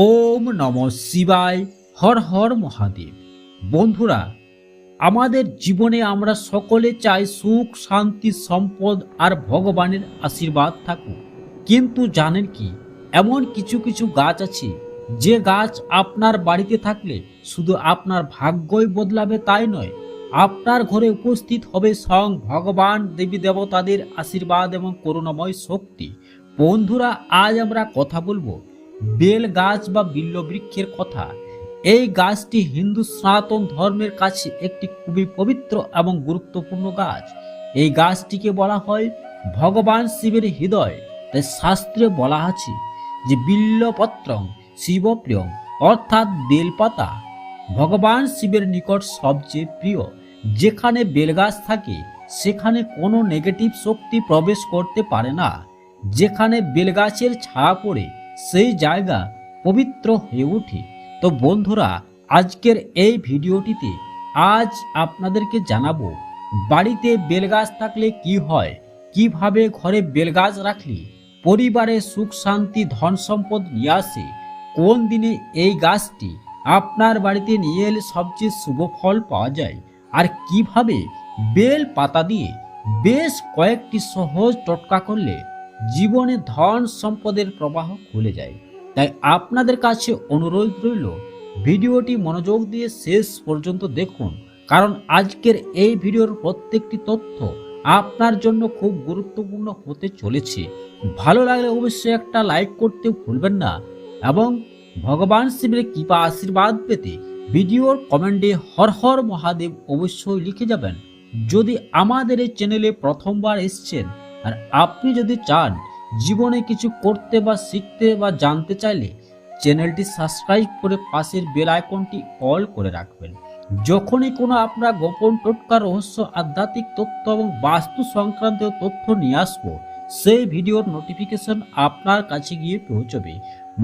ওম নম শিবায়, হর হর মহাদেব। বন্ধুরা, আমাদের জীবনে আমরা সকলে চাই সুখ, শান্তি, সম্পদ আর ভগবানের আশীর্বাদ থাকুক। কিন্তু জানেন কি, এমন কিছু কিছু গাছ আছে, যে গাছ আপনার বাড়িতে থাকলে শুধু আপনার ভাগ্যই বদলাবে তাই নয়, আপনার ঘরে উপস্থিত হবে স্বয়ং ভগবান, দেবী দেবতাদের আশীর্বাদ এবং করুণাময় শক্তি। বন্ধুরা, আজ আমরা কথা বলব বেল গাছ বা বিল্ল বৃক্ষের কথা। এই গাছটি হিন্দু সনাতন ধর্মের কাছে একটি খুবই পবিত্র এবং গুরুত্বপূর্ণ গাছ। এই গাছটিকে বলা হয় ভগবান শিবের হৃদয়। তাই শাস্ত্রে বলা আছে যে বিল্লপত্রং শিবপ্রিয়ং অর্থাৎ বেলপাতা ভগবান শিবের নিকট সবচেয়ে প্রিয়, যেখানে বেলগাছ থাকে, সেখানে কোনো নেগেটিভ শক্তি প্রবেশ করতে পারে না। যেখানে বেলগাছের ছায়া পড়ে সেই জায়গা পবিত্র হয়ে ওঠে। তো বন্ধুরা, আজকের এই ভিডিওটিতে আজ আপনাদেরকে জানাব, বাড়িতে বেলগাছ থাকলে কি হয়? কীভাবে ঘরে বেলগাছ রাখলে পরিবারে সুখ, শান্তি, ধন সম্পদ নিয়ে আসে? কোন দিনে এই গাছটি আপনার বাড়িতে নিয়ে এলে সবচেয়ে শুভ ফল পাওয়া যায়? আর কীভাবে বেল পাতা দিয়ে বেশ কয়েকটি সহজ টটকা করলে জীবনে ধন সম্পদের প্রবাহ খুলে যায়। তাই আপনাদের কাছে অনুরোধ রইল, ভিডিওটি মনোযোগ দিয়ে শেষ পর্যন্ত দেখুন, কারণ আজকের এই ভিডিওর প্রত্যেকটি তথ্য আপনার জন্য খুব গুরুত্বপূর্ণ হতে চলেছে। ভালো লাগলে অবশ্যই একটা লাইক করতে ভুলবেন না এবং ভগবান শিবের কৃপা আশীর্বাদ পেতে ভিডিওর কমেন্টে হর হর মহাদেব অবশ্যই লিখে যাবেন। যদি আমাদের এই চ্যানেলে প্রথমবার এসছেন আর আপনি যদি চান জীবনে কিছু করতে বা শিখতে বা জানতে চাইলে চ্যানেলটি সাবস্ক্রাইব করে পাশের বেল আইকনটি অল করে রাখবেন। যখনই কোনো আপনার গোপন টোটকা, রহস্য, আধ্যাত্মিক তথ্য এবং বাস্তু সংক্রান্ত তথ্য নিয়ে আসব, সেই ভিডিওর নোটিফিকেশন আপনার কাছে গিয়ে পৌঁছবে।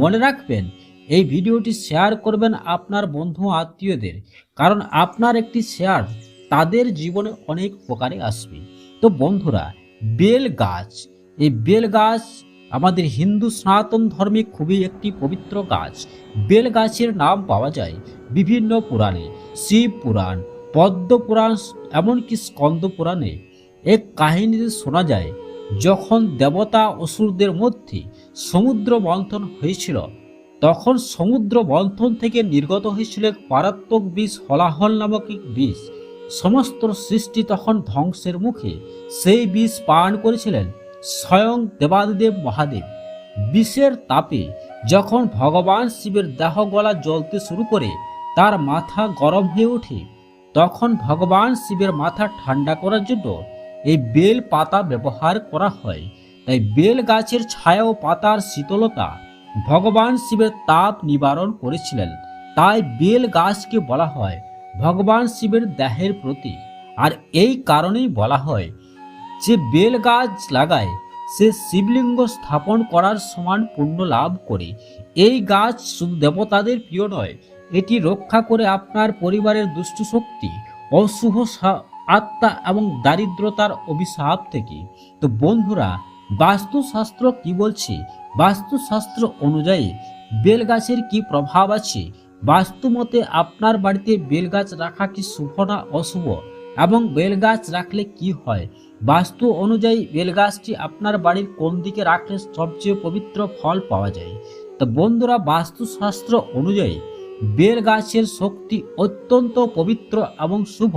মনে রাখবেন, এই ভিডিওটি শেয়ার করবেন আপনার বন্ধু আত্মীয়দের, কারণ আপনার একটি শেয়ার তাদের জীবনে অনেক উপকারে আসবে। তো বন্ধুরা বেল গাছ। এই বেল গাছ আমাদের হিন্দু সনাতন ধর্মে খুবই একটি পবিত্র গাছ। বেল গাছের নাম পাওয়া যায় বিভিন্ন পুরাণে। শিব পুরাণ, পদ্ম পুরাণ, এমনকি স্কন্দ পুরাণে। এক কাহিনীতে শোনা যায়, যখন দেবতা অসুরদের মধ্যে সমুদ্র মন্থন হয়েছিল, তখন সমুদ্র মন্থন থেকে নির্গত হয়েছিল এক মারাত্মক বিষ, হলাহল নামক এক বিষ। সমস্ত সৃষ্টি তখন ধ্বংসের মুখে সেই বিষ পান করেছিলেন স্বয়ং দেবাদিদেব মহাদেব। বিষের তাপে যখন ভগবান শিবের দেহ গলা জ্বলতে শুরু করে, তার মাথা গরম হয়ে ওঠে, তখন ভগবান শিবের মাথা ঠান্ডা করার জন্য এই বেল পাতা ব্যবহার করা হয়। তাই বেল গাছের ছায়া ও পাতার শীতলতা ভগবান শিবের তাপ নিবারণ করেছিলেন। তাই বেল গাছকে বলা হয় ভগবান শিবের দেহের প্রতি। আর এই কারণেই বলা হয় যে বেল গাছ লাগায় সে শিবলিঙ্গ স্থাপন করার সমান পুণ্য লাভ করে। এই গাছ শুধু দেবতাদের প্রিয় নয়, এটি রক্ষা করে আপনার পরিবারের দুষ্ট শক্তি, অশুভ আত্মা এবং দারিদ্রতার অভিশাপ থেকে। তো বন্ধুরা, বাস্তুশাস্ত্র কি বলছে? বাস্তুশাস্ত্র অনুযায়ী বেলগাছের কি প্রভাব আছে? বাস্তু মতে আপনার বাড়িতে বেলগাছ রাখা কি শুভ না অশুভ? এবং বেলগাছ রাখলে কি হয়? বাস্তু অনুযায়ী বেলগাছটি আপনার বাড়ির কোন দিকে রাখলে সবচেয়ে পবিত্র ফল পাওয়া যায়? তো বন্ধুরা, বাস্তুশাস্ত্র অনুযায়ী বেল গাছের শক্তি অত্যন্ত পবিত্র এবং শুভ।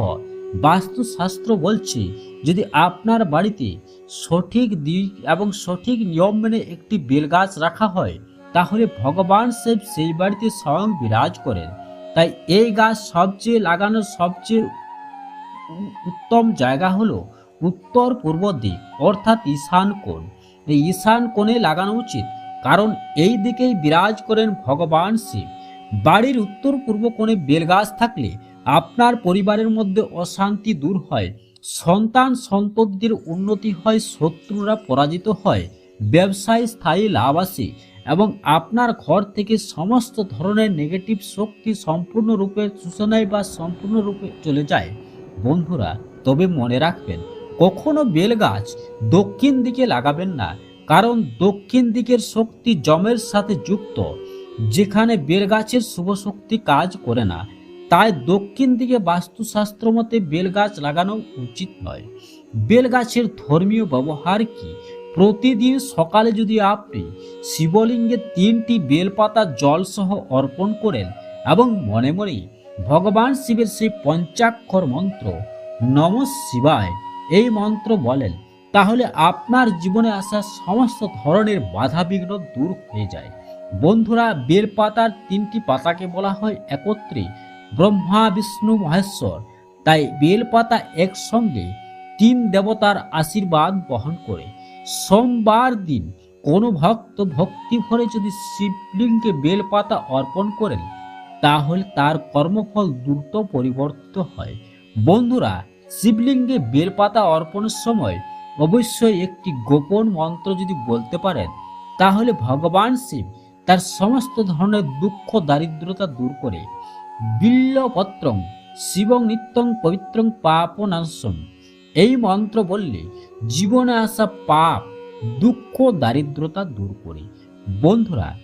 বাস্তুশাস্ত্র বলছে, যদি আপনার বাড়িতে সঠিক দিক এবং সঠিক নিয়ম মেনে একটি বেলগাছ রাখা হয় তাহলে ভগবান শিব সেই বাড়িতে স্বয়ং বিরাজ করেন। তাই এই গাছ সবচেয়ে লাগানোর সবচেয়ে উত্তম জায়গা হলো উত্তর পূর্ব দিক, অর্থাৎ ঈশান কোণ। এই ঈশান কোণে লাগানো উচিত, কারণ এই দিকেই বিরাজ করেন ভগবান শিব। বাড়ির উত্তর পূর্ব কোণে বেলগাছ থাকলে আপনার পরিবারের মধ্যে অশান্তি দূর হয়, সন্তান সন্ততির উন্নতি হয়, শত্রুরা পরাজিত হয়, ব্যবসায় স্থায়ী লাভ আসে এবং আপনার ঘর থেকে সমস্ত ধরনের নেগেটিভ শক্তি সম্পূর্ণরূপে সূচনায় বা সম্পূর্ণরূপে চলে যায়। বন্ধুরা, তবে মনে রাখবেন, কখনো বেল গাছ দক্ষিণ দিকে লাগাবেন না, কারণ দক্ষিণ দিকের শক্তি জমের সাথে যুক্ত। যেখানে বেলগাছের শুভ শক্তি কাজ করে না, তাই দক্ষিণ দিকে বাস্তুশাস্ত্র মতে বেলগাছ লাগানো উচিত নয়। বেলগাছের ধর্মীয় ব্যবহার কি? প্রতিদিন সকালে যদি আপনি শিবলিঙ্গে তিনটি বেলপাতা জলসহ অর্পণ করেন এবং মনে মনে ভগবান শিবের সেই পঞ্চাক্ষর মন্ত্র, নম শিবায়, এই মন্ত্র বলেন, তাহলে আপনার জীবনে আসা সমস্ত ধরনের বাধা বিঘ্ন দূর হয়ে যায়। বন্ধুরা, বেলপাতার তিনটি পাতাকে বলা হয় একত্রে ব্রহ্মা, বিষ্ণু, মহেশ্বর। তাই বেলপাতা একসঙ্গে তিন দেবতার আশীর্বাদ বহন করে। সোমবার দিন কোনো ভক্ত ভক্তি ভরে যদি শিবলিঙ্গে বেলপাতা অর্পণ করেন, তাহলে তার কর্মফল দ্রুত পরিবর্তিত হয়। বন্ধুরা, শিবলিঙ্গে বেলপাতা অর্পণের সময় অবশ্যই একটি গোপন মন্ত্র যদি বলতে পারেন, তাহলে ভগবান শিব তার সমস্ত ধরনের দুঃখ, দারিদ্রতা দূর করে। বিল্লপত্রং শিবং নিত্যং পবিত্রং পাপনাশম এই মন্ত্র বললে, জীবনে আসা পাপ, দুঃখ, দারিদ্রতা দূর করে। বন্ধুরা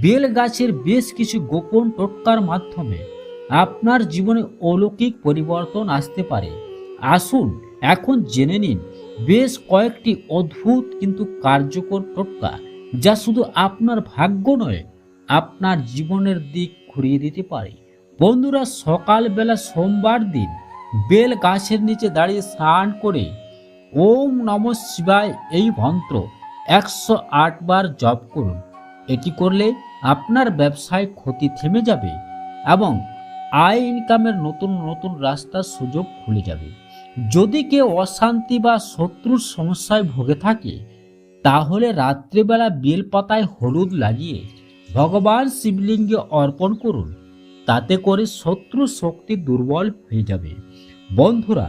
বেল গাছের বেশ কিছু গোপন টোটকার মাধ্যমে আপনার জীবনে অলৌকিক পরিবর্তন আসতে পারে। আসুন, এখন জেনে নিন, বেশ কয়েকটি অদ্ভুত কিন্তু কার্যকর টোটকা, যা শুধু আপনার ভাগ্য নয়, আপনার জীবনের দিক ঘুরিয়ে দিতে পারে। বন্ধুরা, সকালবেলা সোমবার দিন বেল গাছের নিচে দাঁড়িয়ে স্নান করে ওম নম শিবায় এই মন্ত্র একশো আট বার জপ করুন। এটি করলে আপনার ব্যবসায় ক্ষতি থেমে যাবে এবং আয় ইনকামের নতুন নতুন রাস্তার সুযোগ খুলে যাবে। যদি কেউ অশান্তি বা শত্রুর সমস্যায় ভোগে থাকে, তাহলে রাত্রিবেলা বেলপাতায় হলুদ লাগিয়ে ভগবান শিবলিঙ্গে অর্পণ করুন। তাতে করে শত্রু শক্তি দুর্বল হয়ে যাবে। বন্ধুরা,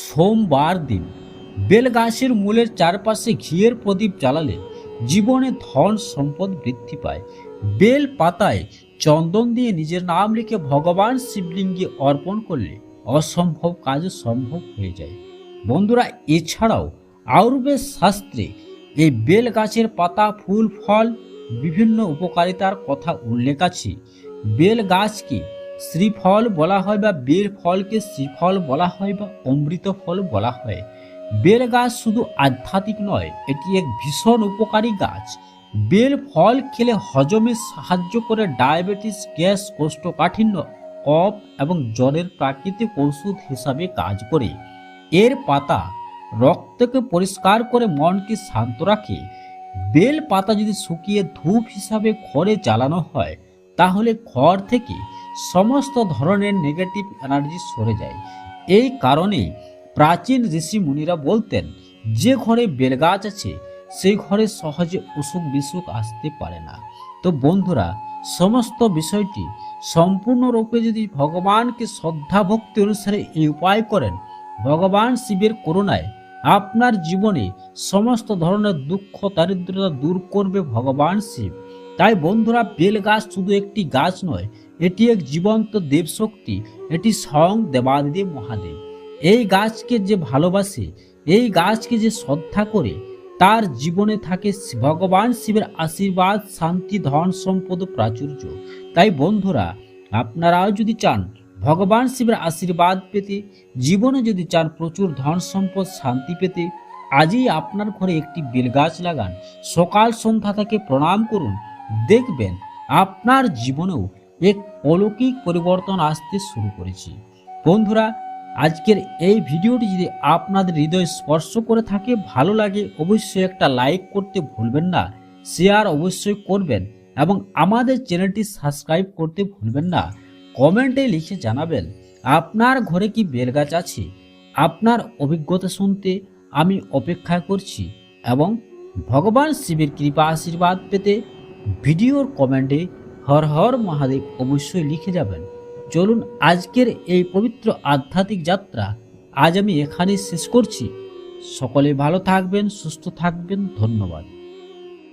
সোমবার দিন বেলগাছের মূলের চারপাশে ঘিয়ের প্রদীপ জ্বালালে জীবনে ধন সম্পদ বৃদ্ধি পায়। বেল পাতায় চন্দন দিয়ে নিজের নাম লিখে ভগবান শিবলিঙ্গে অর্পণ করলে অসম্ভব কাজ সম্ভব হয়ে যায়। বন্ধুরা, এছাড়াও আয়ুর্বেদ শাস্ত্রে এই বেল গাছের পাতা, ফুল, ফল বিভিন্ন উপকারিতার কথা উল্লেখ আছে। বেল গাছকে শ্রীফল বলা হয় বা বেল ফলকে শ্রীফল বলা হয় বা অমৃত ফল বলা হয়। বেল গাছ শুধু আধ্যাত্মিক নয়, এটি এক ভীষণ উপকারী গাছ। বেল ফল খেলে হজমে সাহায্য করে ডায়াবেটিস, গ্যাস, কোষ্ঠকাঠিন্য, কফ এবং জ্বরের প্রাকৃতিক ওষুধ হিসাবে কাজ করে। এর পাতা রক্তকে পরিষ্কার করে মনকে শান্ত রাখে। বেল পাতা যদি শুকিয়ে ধূপ হিসাবে ঘরে জ্বালানো হয় তাহলে ঘর থেকে সমস্ত ধরনের নেগেটিভ এনার্জি সরে যায়। এই কারণে প্রাচীন ঋষি মুনিরা বলতেন, যে ঘরে বেলগাছ আছে, সেই ঘরে সহজে অসুখ বিসুখ আসতে পারে না। তো বন্ধুরা, সমস্ত বিষয়টি সম্পূর্ণরূপে যদি ভগবানকে শ্রদ্ধা ভক্তি অনুসারে এই উপায় করেন, ভগবান শিবের করুণায় আপনার জীবনে সমস্ত ধরনের দুঃখ, দারিদ্রতা দূর করবে ভগবান শিব। তাই বন্ধুরা, বেল গাছ শুধু একটি গাছ নয়, এটি এক জীবন্ত দেবশক্তি, এটি স্বয়ং দেবাদিদেব মহাদেব। এই গাছকে যে ভালোবাসে, এই গাছকে যে শ্রদ্ধা করে, তার জীবনে থাকে ভগবান শিবের আশীর্বাদ, শান্তি, ধন, সম্পদ, প্রাচুর্য। তাই বন্ধুরা, আপনারাও যদি চান ভগবান শিবের আশীর্বাদ পেতে, জীবনে যদি চান প্রচুর ধন, সম্পদ, শান্তি পেতে, আজই আপনার ঘরে একটি বেলগাছ লাগান। সকাল সন্ধ্যা থেকে প্রণাম করুন। দেখবেন আপনার জীবনেও এক অলৌকিক পরিবর্তন আসতে শুরু করেছে। বন্ধুরা, আজকের এই ভিডিওটি যদি আপনাদের হৃদয় স্পর্শ করে থাকে, ভালো লাগে অবশ্যই একটা লাইক করতে ভুলবেন না, শেয়ার অবশ্যই করবেন এবং আমাদের চ্যানেলটি সাবস্ক্রাইব করতে ভুলবেন না। কমেন্টে লিখে জানাবেন, আপনার ঘরে কি বেলগাছ আছে? আপনার অভিজ্ঞতা শুনতে আমি অপেক্ষা করছি এবং ভগবান শিবের কৃপা আশীর্বাদ পেতে ভিডিওর কমেন্টে হর হর মহাদেব অবশ্যই লিখে যাবেন। চলুন আজকের এই পবিত্র আধ্যাত্মিক যাত্রা আজ আমি এখানেই শেষ করছি। সকলে ভালো থাকবেন, সুস্থ থাকবেন, ধন্যবাদ।